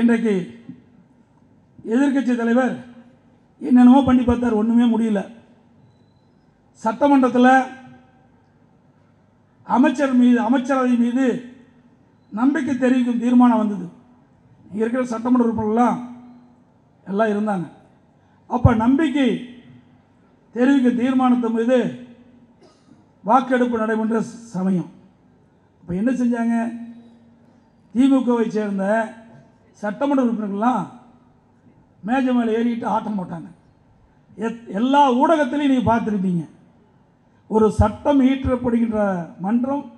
இன்றைக்கு எதிர்க்கட்சி தலைவர் என்னென்னமோ பண்ணி பார்த்தார் ஒன்றுமே முடியல. சட்டமன்றத்தில் அமைச்சர் மீது அமைச்சரவை மீது நம்பிக்கை தெரிவிக்கும் தீர்மானம் வந்தது. இங்கே இருக்கிற சட்டமன்ற உறுப்பினர்கள்லாம் எல்லாம் இருந்தாங்க. அப்போ நம்பிக்கை தெரிவிக்கும் தீர்மானத்து மீது வாக்கெடுப்பு நடைபெற்ற சமயம். அப்போ என்ன செஞ்சாங்க? திமுகவை சேர்ந்த சட்டமன்ற உறுப்பினர்கள்லாம் மேஜை மேலே ஏறிட்டு ஆட்டம் போட்டாங்க. எத்- எல்லா ஊடகத்திலையும் நீங்கள் பார்த்துருப்பீங்க. ஒரு சட்டம் ஈற்றப்படுகின்ற மன்றம்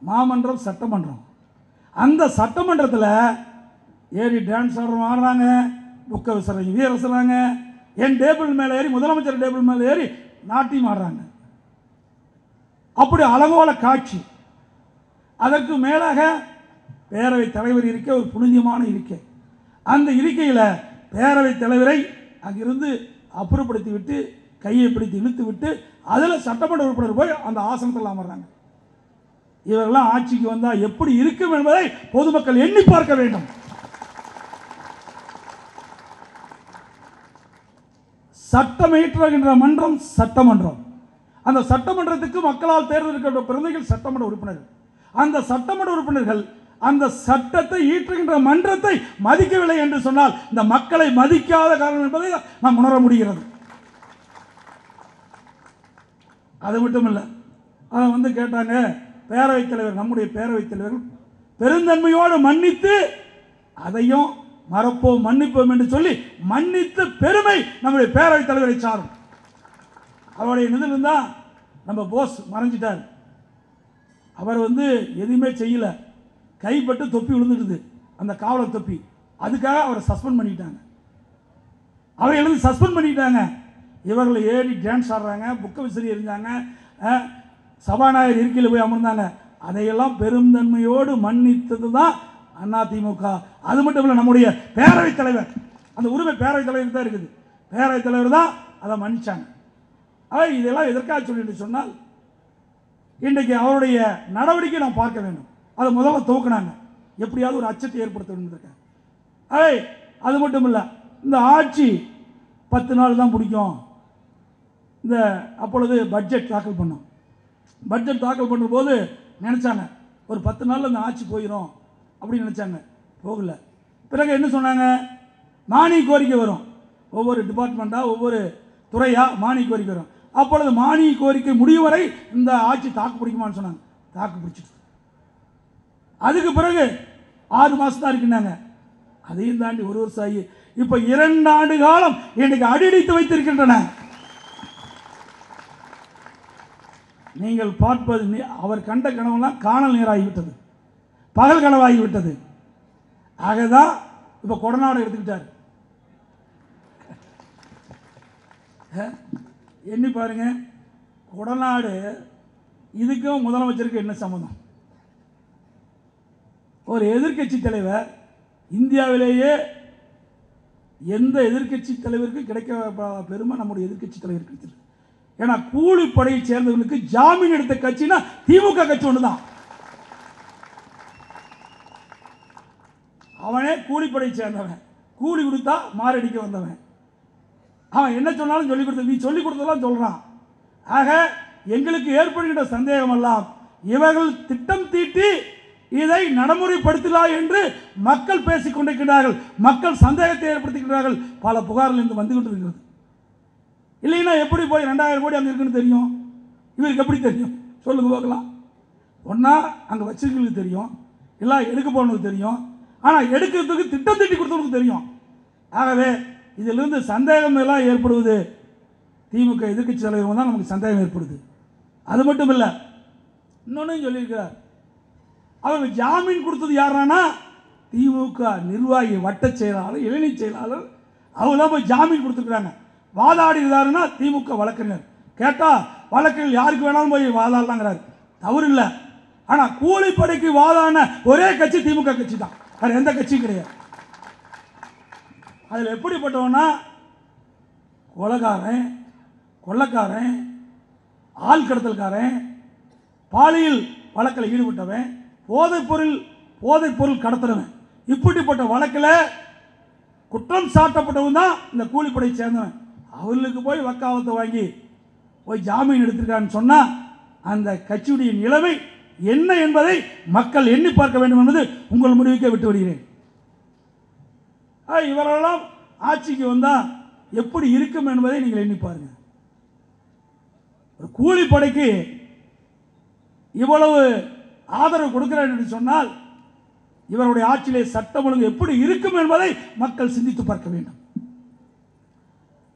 மாமன்றம் சட்டமன்றம். அந்த சட்டமன்றத்தில் ஏறி டான்ஸ் ஆடுறவங்க ஆடுறாங்க புக்க விசுறாங்க வீர விசுறாங்க என் டேபிள் மேலே ஏறி முதலமைச்சர் டேபிள் மேலே ஏறி நாட்டியம் ஆடுறாங்க. அப்படி அலங்கோல காட்சி. அதற்கு மேலாக பேரவைத் தலைவர் இருக்க ஒரு புனிதமான இருக்கை. அந்த இருக்கையில் பேரவைத் தலைவரை அங்கிருந்து அப்புறப்படுத்தி விட்டு கையை பிடித்து இழுத்து விட்டு அதில் சட்டமன்ற உறுப்பினர் போய் அந்த ஆசனத்தில் அமர்றாங்க. இவரெல்லாம் ஆட்சிக்கு வந்தால் எப்படி இருக்கும் என்பதை பொதுமக்கள் எண்ணி பார்க்க வேண்டும். சட்டமேற்றுகின்ற மன்றம் சட்டமன்றம். அந்த சட்டமன்றத்துக்கு மக்களால் தேர்ந்தெடுக்கப்பட்ட பிரதிகள் சட்டமன்ற உறுப்பினர்கள். அந்த சட்டமன்ற உறுப்பினர்கள் அந்த சட்டத்தை ஈற்றுகின்ற மன்றத்தை மதிக்கவில்லை என்று சொன்னால் இந்த மக்களை மதிக்காத காரணம் என்பதை நாம் உணர முடிகிறது. அது மட்டும் இல்லை அதை வந்து கேட்டாங்க பேரவைத் தலைவர் நம்முடைய பேரவைத் தலைவர் பெருந்தன்மையோடு மன்னித்து அதையும் மறப்போம் மன்னிப்போம் என்று சொல்லி மன்னித்து பெருமை நம்முடைய பேரவைத் தலைவரை சாரும். அவருடைய நிதில் இருந்தால் நம்ம போஸ் மறைஞ்சிட்டார். அவர் வந்து எதுவுமே செய்யலை. கைப்பட்டு தொப்பி விழுந்துடுது அந்த காவலர் தொப்பி. அதுக்காக அவரை சஸ்பெண்ட் பண்ணிட்டாங்க. அவரை எழுந்து சஸ்பெண்ட் பண்ணிட்டாங்க. இவர்கள் ஏறி டான்ஸ் ஆடுறாங்க புக்க விசிறி இருந்தாங்க சபாநாயகர் இருக்கையில் போய் அமர்ந்தாங்க. அதையெல்லாம் பெருந்தன்மையோடு மன்னித்தது தான் அதிமுக. அது மட்டும் இல்லை நம்முடைய பேரவைத் தலைவர். அந்த உரிமை பேரவைத் தலைவர் தான் இருக்குது. பேரவைத் தலைவர் தான் அதை மன்னிச்சாங்க. ஆக இதெல்லாம் எதற்காக சொல்லிட்டு சொன்னால் இன்றைக்கு அவருடைய நடவடிக்கை நாம் பார்க்க வேண்டும். அதை முதல்ல துவக்கினாங்க. எப்படியாவது ஒரு அச்சத்தை ஏற்படுத்த வேண்டும் ஐய் அது மட்டும் இல்லை இந்த ஆட்சி பத்து நாள் தான் பிடிக்கும் இந்த அப்பொழுது பட்ஜெட் தாக்கல் பண்ணோம். பட்ஜெட் தாக்கல் பண்ணும்போது நினச்சாங்க ஒரு பத்து நாளில் இந்த ஆட்சி போயிடும் அப்படின்னு நினச்சாங்க. போகல. பிறகு என்ன சொன்னாங்க? மானிய கோரிக்கை வரும். ஒவ்வொரு டிபார்ட்மெண்ட்டாக ஒவ்வொரு துறையாக மானிய கோரிக்கை வரும். அப்பொழுது மானிய கோரிக்கை முடியும் வரை இந்த ஆட்சி தாக்கு பிடிக்குமான்னு சொன்னாங்க. தாக்கு பிடிச்சிட்டு அதுக்கு பிறகு ஆறு மாதம் தான் இருக்குன்னாங்க. அதையும் தாண்டி ஒரு வருஷம் ஆகி இப்போ இரண்டு ஆண்டு காலம் இன்னைக்கு அடிடித்து வைத்திருக்கின்றன. நீங்கள் பார்ப்பது அவர் கண்ட கனவுலாம் காணல் நீராகிவிட்டது. பகல் கனவாகிவிட்டது. ஆகதான் இப்போ கொடநாடு எடுத்துக்கிட்டார். எண்ணி பாருங்க. கொடநாடு இதுக்கும் முதலமைச்சருக்கு என்ன சம்மந்தம்? ஒரு எதிர்க்கட்சி தலைவர் இந்தியாவிலேயே எந்த எதிர்க்கட்சி தலைவருக்கும் கிடைக்க பெருமை நம்முடைய எதிர்க்கட்சி தலைவர் கிடைச்சிருக்கு ஏன்னா கூலிப்படையை சேர்ந்தவர்களுக்கு ஜாமீன் எடுத்த கட்சினா திமுக கட்சி ஒன்று தான் அவனே கூலிப்படையை சேர்ந்தவன். கூலி கொடுத்தா மாரடிக்க வந்தவன். அவன் என்ன சொன்னாலும் சொல்லி கொடுத்த நீ சொல்லி கொடுத்ததெல்லாம் சொல்றான். ஆக எங்களுக்கு ஏற்படுகின்ற சந்தேகம் எல்லாம் இவர்கள் திட்டம் தீட்டி இதை நடைமுறைப்படுத்தலாம் என்று மக்கள் பேசிக் கொண்டிருக்கிறார்கள். மக்கள் சந்தேகத்தை ஏற்படுத்துகிறார்கள். பல புகார்கள் இன்று வந்து கொண்டிருக்கிறது. இல்லைன்னா எப்படி போய் ரெண்டாயிரம் கோடி அங்கே இருக்குன்னு தெரியும்? இவருக்கு எப்படி தெரியும்? சொல்லுங்க பார்க்கலாம். ஒன்றா அங்கே வச்சிருக்கிறதுக்கு தெரியும். இல்லை எடுக்க போனதுக்கு தெரியும்? ஆனால் எடுக்கிறதுக்கு திட்டம் திட்டி கொடுத்தவனுக்கு தெரியும். ஆகவே இதிலிருந்து சந்தேகம் எல்லாம் ஏற்படுவது திமுக எதிர்க்கட்சி தலைவர் தான் நமக்கு சந்தேகம் ஏற்படுது. அது மட்டும் இல்லை இன்னொன்றையும் சொல்லியிருக்கிறார். அவங்க ஜாமீன் கொடுத்தது யாரானா திமுக நிர்வாகி வட்டச் செயலாளர் இளைஞர் செயலாளர். அவங்க தான் போய் ஜாமீன் கொடுத்துருக்குறாங்க. வாதாடுகிறாருன்னா திமுக வழக்கறிஞர். கேட்டால் வழக்கறிஞர் யாருக்கு வேணாலும் போய் வாதாடலாங்கிறாரு. தவறு இல்லை ஆனால் கூலிப்படைக்கு வாதான ஒரே கட்சி திமுக கட்சி தான் வேறு எந்த கட்சியும் கிடையாது. அதில் எப்படிப்பட்டவனா கொலகாரன் கொள்ளக்காரன் ஆள் கடத்தல்காரன் பாலியல் வழக்கில் ஈடுபட்டவன் போதைப் பொருள் போதைப் பொருள் கடத்துறவன். இப்படிப்பட்ட வழக்கில் குற்றம் சாட்டப்பட்டவன் தான் இந்த கூலிப்படை சேர்ந்தவன். அவர்களுக்கு போய் வக்காலத்தை வாங்கி போய் ஜாமீன் எடுத்திருக்கான்னு சொன்னால் அந்த கட்சியுடைய நிலைமை என்ன என்பதை மக்கள் எண்ணி பார்க்க வேண்டும் என்பது உங்கள் முடிவுக்கே விட்டு வருகிறேன் ஆ, இவரெல்லாம் ஆட்சிக்கு வந்தால் எப்படி இருக்கும் என்பதை நீங்கள் எண்ணி பாருங்கள் ஒரு கூலிப்படைக்கு இவ்வளவு ஆதரவு கொடுக்கிறார் என்று சொன்னால் இவருடைய ஆட்சியிலே சட்டம் ஒழுங்கு எப்படி இருக்கும் என்பதை மக்கள் சிந்தித்து பார்க்க வேண்டும்.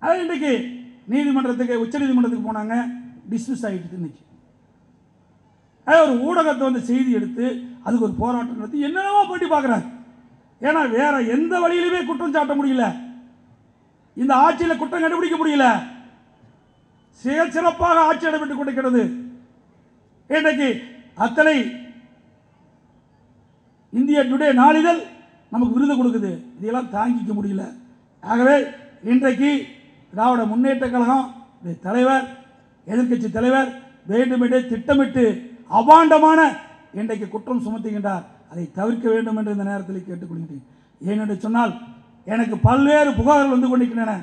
அது இன்றைக்கு நீதிமன்றத்துக்கு உச்சநீதிமன்றத்துக்கு போனாங்க டிஸ்மிஸ் ஆகிட்டு இன்னைக்கு. ஒரு ஊடகத்தை வந்து செய்தி எடுத்து அதுக்கு ஒரு போராட்டம் நடத்தி என்னென்னமோ பண்ணி பார்க்குறாங்க. ஏன்னா வேற எந்த வழியிலுமே குற்றம் சாட்ட முடியல. இந்த ஆட்சியில் குற்றம் கண்டுபிடிக்க முடியல. சிறப்பாக ஆட்சி நடைபெற்றுக் கொண்டிருக்கிறது. இன்றைக்கு அத்தனை இந்திய டுடே நாளிதழ் நமக்கு விருது கொடுக்குது. இதையெல்லாம் தாங்கிக்க முடியல. ஆகவே இன்றைக்கு திராவிட முன்னேற்ற கழகம் தலைவர் எதிர்க்கட்சி தலைவர் வேண்டுமென்றே திட்டமிட்டு அபாண்டமான இன்றைக்கு குற்றம் சுமத்துகின்றார். அதை தவிர்க்க வேண்டும் என்று இந்த நேரத்தில் கேட்டுக்கொள்கிறேன் ஏனென்று சொன்னால் எனக்கு பல்வேறு புகார்கள் வந்து கொண்டிருக்கின்றன.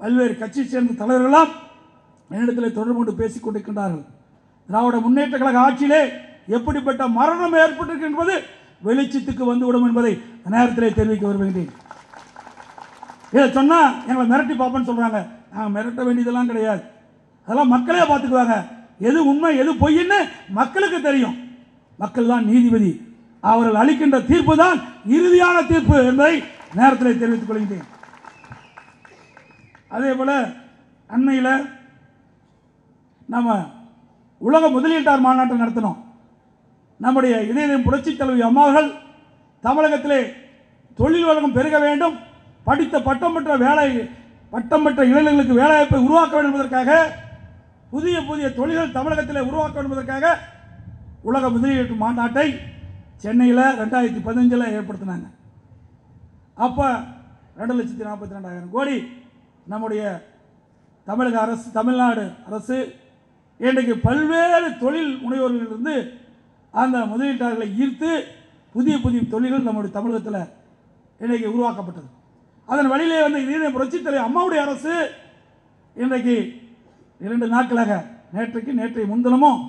பல்வேறு கட்சி சேர்ந்த தலைவர்களாம் என்னிடத்தில் தொடர்பு கொண்டு பேசிக் கொண்டிருக்கின்றார்கள். திராவிட முன்னேற்ற கழக ஆட்சியிலே எப்படிப்பட்ட மரணம் ஏற்பட்டிருக்கு என்பது வெளிச்சத்துக்கு வந்துவிடும் என்பதை நேரத்திலே தெரிவிக்க வருகின்றேன் இதை சொன்னா எங்களை மிரட்டி பார்ப்பேன்னு சொல்றாங்க. நாங்கள் மிரட்ட வேண்டியதெல்லாம் கிடையாது. அதெல்லாம் மக்களே பார்த்துக்குவாங்க. எது உண்மை எது பொய்ன்னு மக்களுக்கு தெரியும். மக்கள் தான் நீதிபதி. அவர்கள் அளிக்கின்ற தீர்ப்பு தான் இறுதியான தீர்ப்பு என்பதை நேரத்தில் தெரிவித்துக் கொள்கின்றேன். அதே போல அண்மையில் நம்ம உலக முதலீட்டார் மாநாட்டை நடத்தினோம். நம்முடைய இதயம் புரட்சித் தலைவி அம்மாவர்கள் தமிழகத்திலே தொழில் வழக்கம் பெருக வேண்டும். படித்த பட்டம் பெற்ற வேலை பட்டம் பெற்ற இளைஞர்களுக்கு வேலைவாய்ப்பை உருவாக்க வேண்டும் என்பதற்காக புதிய புதிய தொழில்கள் தமிழகத்தில் உருவாக்க வேண்டும் என்பதற்காக உலக முதலீட்டு மாநாட்டை சென்னையில் ரெண்டாயிரத்தி பதினஞ்சில் ஏற்படுத்தினாங்க. அப்போ ரெண்டு லட்சத்தி நாற்பத்தி ரெண்டாயிரம் கோடி நம்முடைய தமிழக அரசு தமிழ்நாடு அரசு இன்றைக்கு பல்வேறு தொழில் முனைவோர்களிலிருந்து அந்த முதலீட்டாளர்களை ஈர்த்து புதிய புதிய தொழில்கள் நம்முடைய தமிழகத்தில் இன்றைக்கு உருவாக்கப்பட்டது. அதன் வழியிலே வந்து இதே புரட்சித் அம்மாவுடைய அரசு இன்றைக்கு இரண்டு நாட்களாக நேற்றைக்கு நேற்றைய முன்தினமும்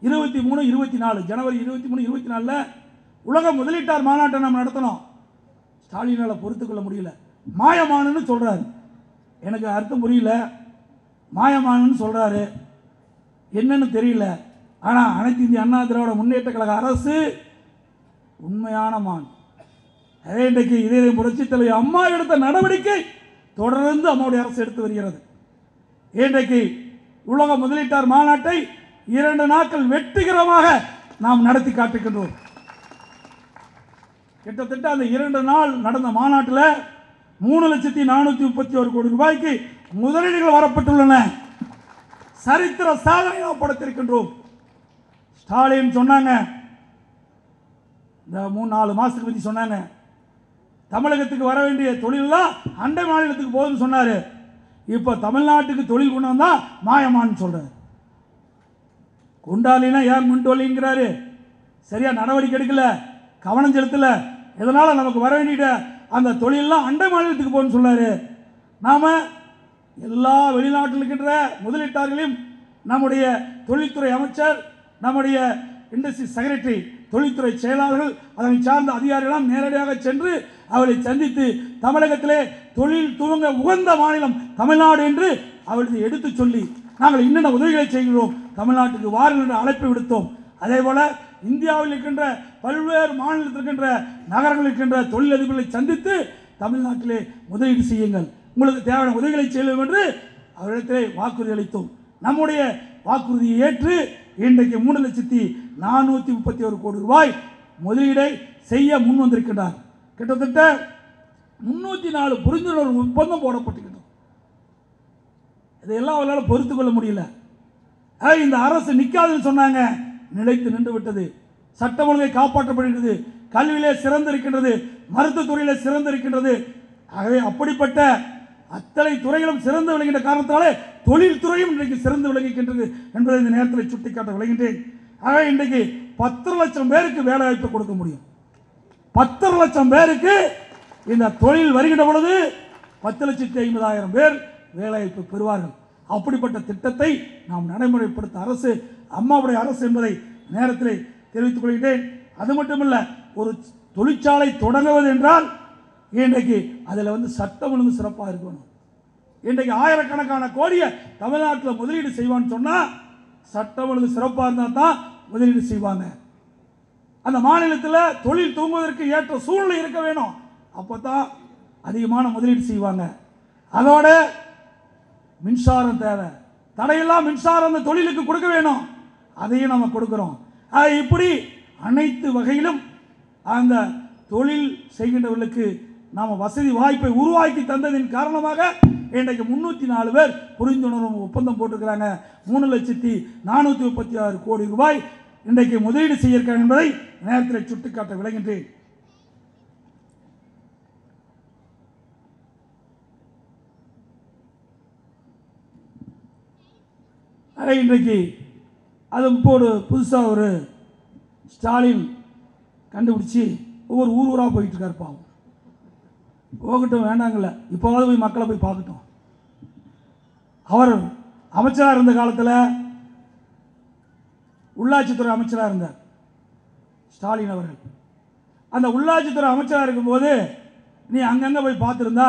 இருபத்தி மூணு இருபத்தி நாலு ஜனவரி இருபத்தி மூணு இருபத்தி நாலில் உலக முதலீட்டார் மாநாட்டை நம்ம நடத்தணும். ஸ்டாலினால் பொறுத்துக்கொள்ள முடியல. மாயமானன்னு சொல்கிறாரு எனக்கு அர்த்தம் புரியல. மாயமானன்னு சொல்கிறாரு என்னன்னு தெரியல. ஆனால் அனைத்து இந்திய அண்ணா திராவிட முன்னேற்ற கழக அரசு உண்மையான மான். அதே இன்றைக்கு இதே புரட்சி தலைவர் அம்மா எடுத்த நடவடிக்கை தொடர்ந்து அம்மாவுடைய அரசு எடுத்து வருகிறது. இன்றைக்கு உலக முதலீட்டார் மாநாட்டை இரண்டு நாட்கள் வெற்றிகரமாக நாம் நடத்தி காட்டுகின்றோம் கிட்டத்தட்ட அந்த இரண்டு நாள் நடந்த மாநாட்டில் மூணு லட்சத்தி நானூற்றி முப்பத்தி ஒரு கோடி ரூபாய்க்கு முதலீடுகள் வரப்பட்டுள்ளன. சரித்திர சாதனையாக படுத்திருக்கின்றோம். ஸ்டாலின் சொன்னாங்க. இந்த மூணு நாலு மாதத்துக்கு பற்றி சொன்னாங்க. தமிழகத்துக்கு வர வேண்டிய தொழிலெல்லாம் அண்டை மாநிலத்துக்கு போகுதுன்னு சொன்னார். இப்போ தமிழ்நாட்டுக்கு தொழில் கொண்டு வந்தால் மாயமான்னு சொல்கிறார் கொண்டாலினா ஏன் முன்டோலிங்கிறாரு சரியாக நடவடிக்கை எடுக்கல கவனம் செலுத்தலை. இதனால் நமக்கு வர வேண்டிய அந்த தொழிலெல்லாம் அண்டை மாநிலத்துக்கு போகணும்னு சொன்னார். நாம் எல்லா வெளிநாட்டில் இருக்கின்ற முதலீட்டாளர்களையும் நம்முடைய தொழில்துறை அமைச்சர் நம்முடைய இண்டஸ்ட்ரி செக்ரட்டரி தொழில்துறை செயலாளர்கள் அதனை சார்ந்த அதிகாரிகளும் நேரடியாக சென்று அவரை சந்தித்து தமிழகத்திலே தொழில் துவங்க உகந்த மாநிலம் தமிழ்நாடு என்று அவளுக்கு எடுத்துச் சொல்லி நாங்கள் என்னென்ன உதவிகளை செய்கிறோம் தமிழ்நாட்டுக்கு வாருங்கள் என்று அழைப்பு விடுத்தோம். அதே போல இந்தியாவில் இருக்கின்ற பல்வேறு மாநிலத்தில் இருக்கின்ற நகரங்களில் இருக்கின்ற தொழிலதிபர்களை சந்தித்து தமிழ்நாட்டிலே முதலீடு செய்யுங்கள். உங்களுக்கு தேவையான உதவிகளை செய்வோம் என்று அவரிடத்திலே வாக்குறுதி அளித்தோம். நம்முடைய வாக்குறுதியை ஏற்று இன்றைக்கு மூணு லட்சத்தி நானூற்றி முப்பத்தி ஒரு கோடி ரூபாய் முதலீடை செய்ய முன் வந்திருக்கின்றார் கிட்டத்தட்ட முன்னூற்றி நாலு புரிந்துணர்வு ஒப்பந்தம் போடப்பட்டுக்கிட்டோம் இதையெல்லாம் அவர்களால் பொறுத்து கொள்ள முடியல. இந்த அரசு நிற்காதுன்னு சொன்னாங்க. நிலைத்து நின்று விட்டது. சட்டம் ஒழுங்கை காப்பாற்றப்படுகிறது கல்வியிலே சிறந்திருக்கின்றது. மருத்துவத்துறையிலே சிறந்திருக்கின்றது. ஆகவே அப்படிப்பட்ட அத்தனை துறைகளும் சிறந்து விளங்குகின்ற காரணத்தாலே தொழில்துறையும் இன்றைக்கு சிறந்து விளங்குகின்றது என்பதை இந்த நேரத்தில் சுட்டிக்காட்ட விளங்குகின்றேன். ஆக இன்றைக்கு பத்து லட்சம் பேருக்கு வேலை வாய்ப்பு கொடுக்க முடியும். பத்து லட்சம் பேருக்கு இந்த தொழில் வருகின்ற பொழுது பத்து லட்சத்தி ஐம்பதாயிரம் பேர் வேலைவாய்ப்பு பெறுவார்கள். அப்படிப்பட்ட திட்டத்தை நாம் நடைமுறைப்படுத்த அரசு அம்மாவுடைய அரசு என்பதை நேரத்தில் தெரிவித்துக் கொள்கிறேன் அது மட்டுமல்ல ஒரு தொழிற்சாலை தொடங்குவது என்றால் இன்றைக்கு அதில் வந்து சட்டம் ஒழுங்கு சிறப்பாக இருக்கணும். இன்றைக்கு ஆயிரக்கணக்கான கோடியை தமிழ்நாட்டில் முதலீடு செய்வான்னு சொன்னால் சட்டம் ஒழுங்கு சிறப்பாக இருந்தால் தான் முதலீடு செய்வாங்க. அந்த மாநிலத்தில் தொழில் தூங்குவதற்கு ஏற்ற சூழ்நிலை இருக்க வேணும். அப்போ தான் அதிகமான முதலீடு செய்வாங்க. அதோட மின்சாரம் தேவை. தடையெல்லாம் மின்சாரம் அந்த தொழிலுக்கு கொடுக்க வேணும். அதையும் நம்ம கொடுக்குறோம். இப்படி அனைத்து வகையிலும் அந்த தொழில் செய்கின்றவர்களுக்கு நாம் வசதி வாய்ப்பை உருவாக்கி தந்ததின் காரணமாக இன்றைக்கு முன்னூற்றி நாலு பேர் புரிந்துணர்வு ஒப்பந்தம் போட்டிருக்கிறாங்க. மூணு லட்சத்தி நானூற்றி முப்பத்தி ஆறு கோடி ரூபாய் இன்றைக்கு முதலீடு செய்யிருக்காங்க என்பதை நேரத்தில் சுட்டிக்காட்ட விளங்கின்றேன் அதை இன்றைக்கு அது இப்போ ஒரு புதுசாக ஒரு ஸ்டாலின் கண்டுபிடிச்சி ஒவ்வொரு ஊர் ஊராக போயிட்டு இருக்காரு பாவம். போகட்டும் வேண்டாங்கல்ல. இப்போவாவது போய் மக்களை போய் பார்க்கட்டும். அவர் அமைச்சராக இருந்த காலத்தில் உள்ளாட்சித்துறை அமைச்சராக இருந்தார். ஸ்டாலின் அவர்கள். அந்த உள்ளாட்சித்துறை அமைச்சராக இருக்கும்போது நீ அங்கங்கே போய் பார்த்துருந்தா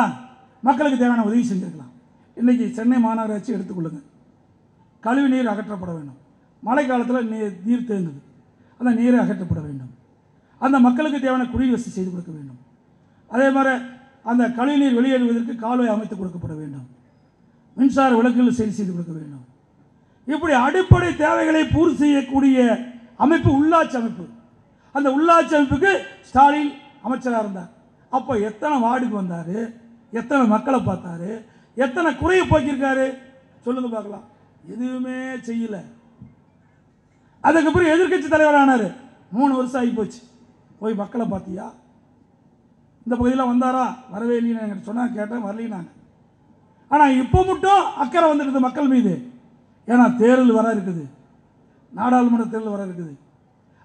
மக்களுக்கு தேவையான உதவி செஞ்சுருக்கலாம். இன்றைக்கி சென்னை மாநகராட்சி எடுத்துக்கொள்ளுங்க. கழிவு நீர் அகற்றப்பட வேண்டும். மழை காலத்தில் நீர் நீர் தேங்குது. அந்த நீரை அகற்றப்பட வேண்டும். அந்த மக்களுக்கு தேவையான குடிவசதி செய்து கொடுக்க வேண்டும். அதே மாதிரி அந்த கழிவுநீர் வெளியேறுவதற்கு கால்வாய் அமைத்து கொடுக்கப்பட வேண்டும். மின்சார விளக்குகள் சரி செய்து கொடுக்க வேண்டும். இப்படி அடிப்படை தேவைகளை பூர்த்தி செய்யக்கூடிய அமைப்பு உள்ளாட்சி அமைப்பு. அந்த உள்ளாட்சி அமைப்புக்கு ஸ்டாலின் அமைச்சராக இருந்தார். அப்போ எத்தனை வார்டுக்கு வந்தார்? எத்தனை மக்களை பார்த்தாரு? எத்தனை குறையை போக்கியிருக்காரு? சொல்லுங்க பார்க்கலாம். எதுவுமே செய்யல. அதுக்கப்புறம் எதிர்க்கட்சி தலைவர் ஆனார். மூணு வருஷம் ஆகி போச்சு. போய் மக்களை பார்த்தியா? இந்த பகுதியில் வந்தாரா? வரவே இல்லைன்னு சொன்னால் கேட்டேன் வரலினாங்க ஆனால் இப்போ மட்டும் அக்கறை வந்துடுது மக்கள் மீது. ஏன்னா தேர்தல் வர இருக்குது. நாடாளுமன்ற தேர்தல் வர இருக்குது.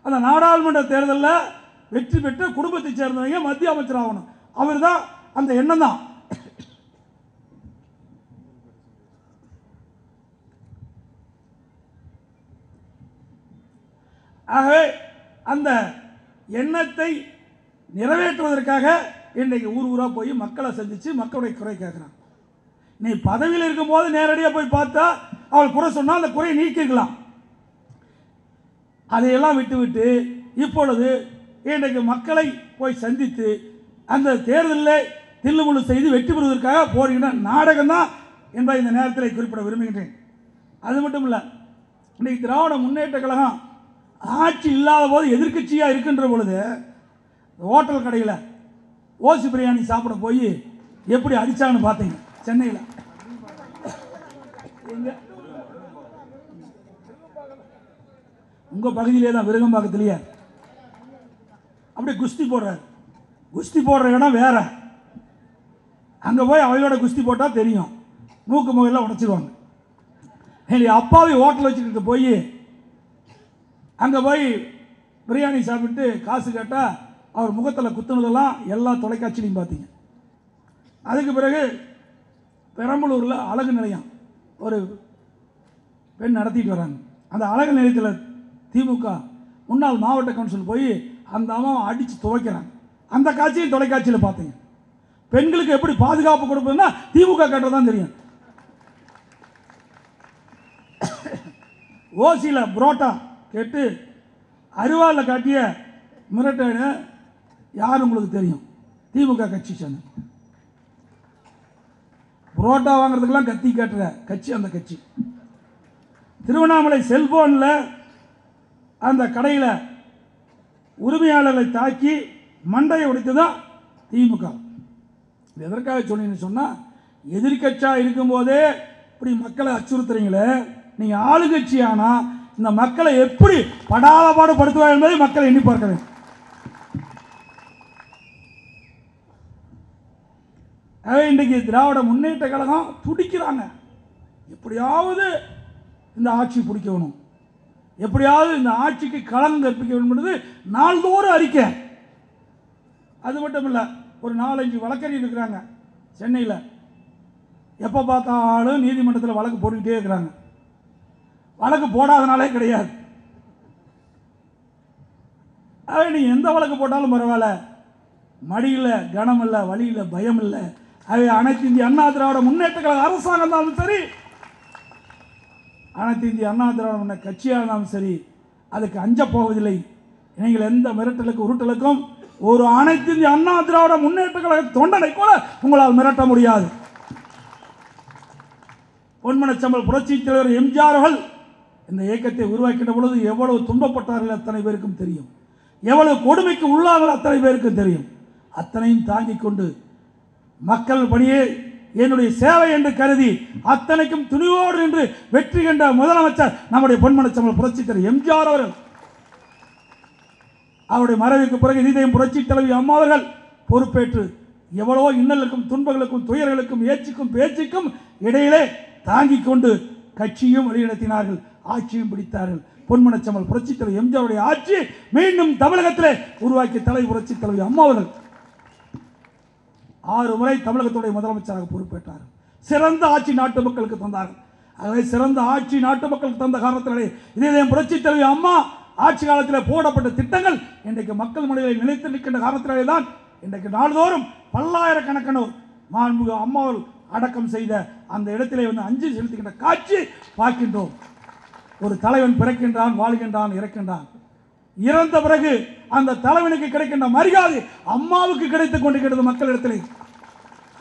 அந்த நாடாளுமன்ற தேர்தலில் வெற்றி பெற்று குடும்பத்தை சேர்ந்தவங்க மத்திய அமைச்சர் ஆகணும். அவர் தான் அந்த எண்ணம் தான். ஆகவே அந்த எண்ணத்தை நிறைவேற்றுவதற்காக இன்றைக்கு ஊர் ஊராக போய் மக்களை சந்தித்து மக்களுடைய குறை கேட்குறான். நீ பதவியில் இருக்கும்போது நேரடியாக போய் பார்த்தா அவள் குறை சொன்னால் அந்த குறையை நீக்கிக்கலாம் அதையெல்லாம் விட்டுவிட்டு இப்பொழுது இன்றைக்கு மக்களை போய் சந்தித்து அந்த தேர்தலில் தில்லுமுள்ளு செய்து வெற்றி பெறுவதற்காக போடுகின்ற நாடகம் தான் என்பதை இந்த நேரத்தில் குறிப்பிட விரும்புகின்றேன். அது மட்டும் இல்லை இன்றைக்கு திராவிட முன்னேற்ற கழகம் ஆட்சி இல்லாத போது எதிர்க்கட்சியாக இருக்கின்ற பொழுது ஹோட்டல் கடையில் ஓசி பிரியாணி சாப்பிட போய் எப்படி அடிச்சான்னு பார்த்தீங்க? சென்னையில். உங்கள் பகுதியிலே தான் விருகம்பாக்கத்துலேயே அப்படியே குஸ்தி போடுறாரு. குஸ்தி போடுற இடம் வேற. அங்கே போய் அவையோட குஸ்தி போட்டால் தெரியும். மூக்கு முகையெல்லாம் உடச்சிடுவாங்க இல்லை அப்பாவை ஹோட்டல் வச்சுக்கிட்டு போய் அங்கே போய் பிரியாணி சாப்பிட்டு காசு கேட்டால் அவர் முகத்தில் குத்துனதெல்லாம் எல்லா தொலைக்காட்சியிலையும் பார்த்தீங்க. அதுக்கு பிறகு பெரம்பலூரில் அழகு நிலையம் ஒரு பெண் நடத்திட்டு வராங்க. அந்த அழகு நிலையத்தில் திமுக முன்னாள் மாவட்ட கவுன்சில் போய் அந்த அம்மாவை அடித்து துவைக்கிறாங்க. அந்த காட்சியும் தொலைக்காட்சியில் பார்த்தீங்க. பெண்களுக்கு எப்படி பாதுகாப்பு கொடுப்பதுன்னா திமுக கட்டுறது தான் தெரியும். ஓசியில் புரோட்டா கேட்டு அருவாளில் காட்டிய மிரட்டனு யார் உங்களுக்கு தெரியும்? திமுக கட்சி சேர்ந்த புரோட்டா வாங்குறதுக்கெல்லாம் கத்தி கேட்டுற கட்சி அந்த கட்சி. திருவண்ணாமலை செல்போனில் அந்த கடையில் உரிமையாளர்களை தாக்கி மண்டையை உடைத்து தான் திமுக. இது எதற்காக சொன்னீங்கன்னு சொன்னால் எதிர்கட்சியாக இருக்கும்போதே இப்படி மக்களை அச்சுறுத்துறீங்களே நீங்கள் ஆளுங்கட்சி ஆனால் இந்த மக்களை எப்படி படாத பாடுபடுத்துவார் என்பதை மக்களை எண்ணி பார்க்க வேண்டும். இன்றைக்கு திராவிட முன்னேற்ற கழகம் துடிக்கிறாங்க. எப்படியாவது இந்த ஆட்சி பிடிக்கணும் எப்படியாவது இந்த ஆட்சிக்கு களம் கற்பிக்க வேண்டும் நாள்தோறும் அறிக்கை. அது மட்டும் இல்லை ஒரு நாலஞ்சு வழக்கறிஞர் இருக்கிறாங்க சென்னையில். எப்போ பார்த்தாலும் நீதிமன்றத்தில் வழக்கு போட்டுக்கிட்டே இருக்கிறாங்க. வழக்கு போடாதனாலே கிடையாது. அதை நீ எந்த வழக்கு போட்டாலும் பரவாயில்ல. மடியில் கனம் இல்லை வழியில் பயம் இல்லை அது அனைத்து இந்திய அண்ணா திராவிட முன்னேற்ற கழக அரசாங்கம் இருந்தாலும் சரி அனைத்து இந்திய அண்ணா திராவிட முன்ன கட்சியாக இருந்தாலும் சரி அதுக்கு அஞ்சப் போவதில்லை. நீங்கள் எந்த மிரட்டலுக்கு உருட்டலுக்கும் ஒரு அனைத்து இந்திய அண்ணா திராவிட முன்னேற்ற கழக தொண்டனை கூட உங்களால் மிரட்ட முடியாது. பொன்மனச்சம்பல் புரட்சி தலைவர் எம்ஜிஆர் அவர்கள் இந்த இயக்கத்தை உருவாக்கின பொழுது எவ்வளவு துன்பப்பட்டார்கள் அத்தனை பேருக்கும் தெரியும். எவ்வளவு கொடுமைக்கு உள்ளார்கள் அத்தனை பேருக்கும் தெரியும். அத்தனையும் தாங்கிக் கொண்டு மக்கள் பணியே என்னுடைய சேவை என்று கருதி அத்தனைக்கும் துணிவோடு நின்று வெற்றி கண்ட முதலமைச்சர் நம்முடைய பொன்மனச்சம்பல் புரட்சி தலைவர் எம்ஜிஆர் அவர்கள். அவருடைய மறைவுக்கு பிறகு இதயம் புரட்சி தலைவி அம்மா அவர்கள் பொறுப்பேற்று எவ்வளவோ இன்னலுக்கும் துன்பங்களுக்கும் துயர்களுக்கும் ஏச்சுக்கும் பேச்சுக்கும் இடையிலே தாங்கிக் கொண்டு கட்சியும் வழிநடத்தினார்கள் ஆட்சியும் பிடித்தார்கள். பொன்மனச்சம்மல் புரட்சி தலைவி எம்ஜிஆருடைய ஆட்சி மீண்டும் தமிழகத்திலே உருவாக்கிய தலை புரட்சி தலைவி அம்மா அவர்கள். ஆறு முறை தமிழகத்துடைய முதலமைச்சராக பொறுப்பேற்றார். சிறந்த ஆட்சி நாட்டு மக்களுக்கு தந்தார்கள் ஆகவே சிறந்த ஆட்சி நாட்டு மக்களுக்கு தந்த காரணத்தினாலே இதே புரட்சி தலைவி அம்மா ஆட்சி காலத்தில் போடப்பட்ட திட்டங்கள் இன்றைக்கு மக்கள் மனதில் நிலைத்து நிற்கின்ற காரணத்தினாலே தான் இன்றைக்கு நாள்தோறும் பல்லாயிரக்கணக்கானோர் மாண்புக அம்மாவில் அடக்கம் செய்த அந்த இடத்திலே வந்து அஞ்சு செலுத்துகின்ற காட்சி பார்க்கின்றோம். ஒரு தலைவன் பிறக்கின்றான் வாழ்கின்றான் இறக்கின்றான். இறந்த பிறகு அந்த தலைவனுக்கு கிடைக்கின்ற மரியாதை அம்மாவுக்கு கிடைத்துக் கொண்டிருக்கிறது மக்களிடத்திலே.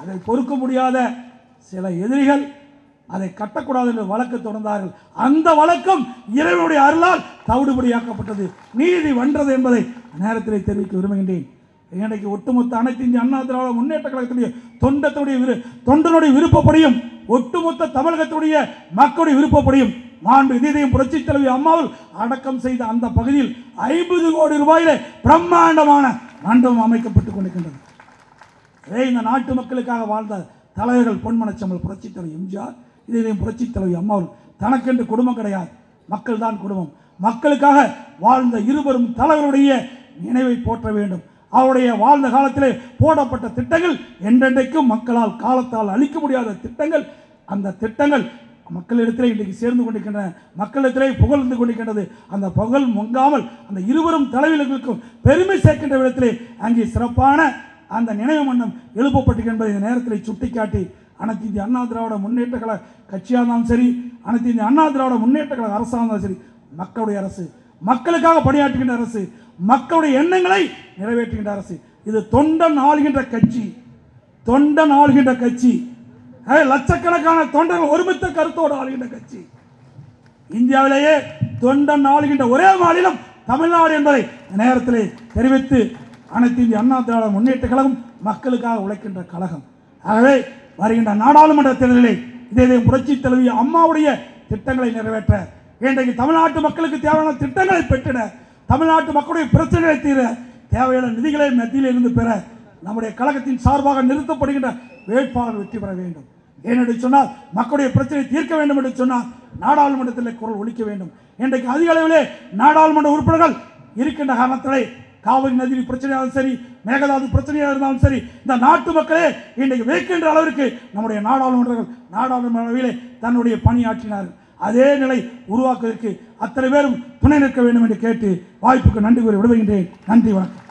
அதை பொறுக்க முடியாத சில எதிரிகள் அதை கட்டக்கூடாது என்று வழக்கு தொடர்ந்தார்கள். அந்த வழக்கம் இறைவனுடைய அருளால் தவிடுபடியாக்கப்பட்டது. நீதி வென்றது என்பதை நேரத்திலே தெரிவிக்க விரும்புகின்றேன். இன்றைக்கு ஒட்டுமொத்த அனைத்து இந்திய அண்ணா திராவிட முன்னேற்ற கழகத்துடைய தொண்டத்துடைய விரு தொண்டனுடைய விருப்பப்படியும் ஒட்டுமொத்த தமிழகத்துடைய மக்களுடைய விருப்பப்படியும் மாண்பு இதயம் புரட்சி தலைவி அம்மாவில் அடக்கம் செய்த அந்த பகுதியில் ஐம்பது கோடி ரூபாயிலே பிரம்மாண்டமான மண்டபம் அமைக்கப்பட்டுக் கொண்டிருக்கின்றது. இந்த நாட்டு மக்களுக்காக வாழ்ந்த தலைவர்கள் பொன்மனச்சம்பல் புரட்சித் தலைவர் எம்ஜிஆர் இதயம் புரட்சித் தலைவி அம்மாவில் தனக்கென்று குடும்பம் கிடையாது. மக்கள் தான் குடும்பம். மக்களுக்காக வாழ்ந்த இருவரும் தலைவருடைய நினைவை போற்ற வேண்டும். அவருடைய வாழ்ந்த காலத்திலே போடப்பட்ட திட்டங்கள் என்றென்றைக்கும் மக்களால் காலத்தால் அழிக்க முடியாத திட்டங்கள். அந்த திட்டங்கள் மக்களிடத்திலே இன்றைக்கு சேர்ந்து கொண்டிருக்கின்றன. மக்களிடத்திலே புகழ்ந்து கொண்டிருக்கின்றது. அந்த புகழ் முங்காமல் அந்த இருவரும் தலைவர்களுக்கும் பெருமை சேர்க்கின்ற விதத்திலே அங்கே சிறப்பான அந்த நினைவு மன்னம் எழுப்பப்பட்டு என்பதை இந்த நேரத்தில் சுட்டிக்காட்டி அனைத்து இந்திய அண்ணா திராவிட முன்னேற்ற கழக கட்சியாக இருந்தாலும் சரி அனைத்து இந்திய அண்ணா திராவிட முன்னேற்ற கழக அரசாக இருந்தாலும் சரி மக்களுடைய அரசு மக்களுக்காக பணியாற்றுகின்ற அரசு மக்களுடைய எண்ணங்களை நிறைவேற்றுகின்ற அரசு. இது தொண்டன் ஆளுகின்ற கட்சி தொண்டன் ஆளுகின்ற கட்சி. லட்சக்கணக்கான தொண்டர்கள் ஒருமித்த கருத்தோடு ஆளுகின்ற கட்சி. இந்தியாவிலேயே தொண்டன் ஆளுகின்ற ஒரே மாநிலம் தமிழ்நாடு என்பதை இந்த தெரிவித்து அனைத்து இந்திய அண்ணா திராவிட முன்னேற்ற கழகம் மக்களுக்காக உழைக்கின்ற கழகம். ஆகவே வருகின்ற நாடாளுமன்ற தேர்தலில் இதே புரட்சி தலைவி அம்மாவுடைய திட்டங்களை நிறைவேற்ற இன்றைக்கு தமிழ்நாட்டு மக்களுக்கு தேவையான திட்டங்களை பெற்றிட தமிழ்நாட்டு மக்களுடைய பிரச்சனைகளை தீர தேவையான நிதிகளை மத்தியில் இருந்து பெற நம்முடைய கழகத்தின் சார்பாக நிறுத்தப்படுகின்ற வேட்பாளர் வெற்றி பெற வேண்டும். ஏனென்று சொன்னால் மக்களுடைய பிரச்சனை தீர்க்க வேண்டும் என்று சொன்னால் நாடாளுமன்றத்தில் குரல் ஒழிக்க வேண்டும். இன்றைக்கு அதிக அளவிலே நாடாளுமன்ற உறுப்பினர்கள் இருக்கின்ற காரணத்திலே காவிரி நதி பிரச்சனையாலும் சரி மேகதாது பிரச்சனையாக இருந்தாலும் சரி இந்த நாட்டு மக்களே இன்றைக்கு வைக்கின்ற அளவிற்கு நம்முடைய நாடாளுமன்றங்கள் நாடாளுமன்றவிலே தன்னுடைய பணியாற்றினார்கள் அதே நிலை உருவாக்குவதற்கு அத்தனை பேரும் துணை நிற்க வேண்டும் என்று கேட்டு வாய்ப்புக்கு நன்றி கூறி விடுகின்றேன் நன்றி வணக்கம்.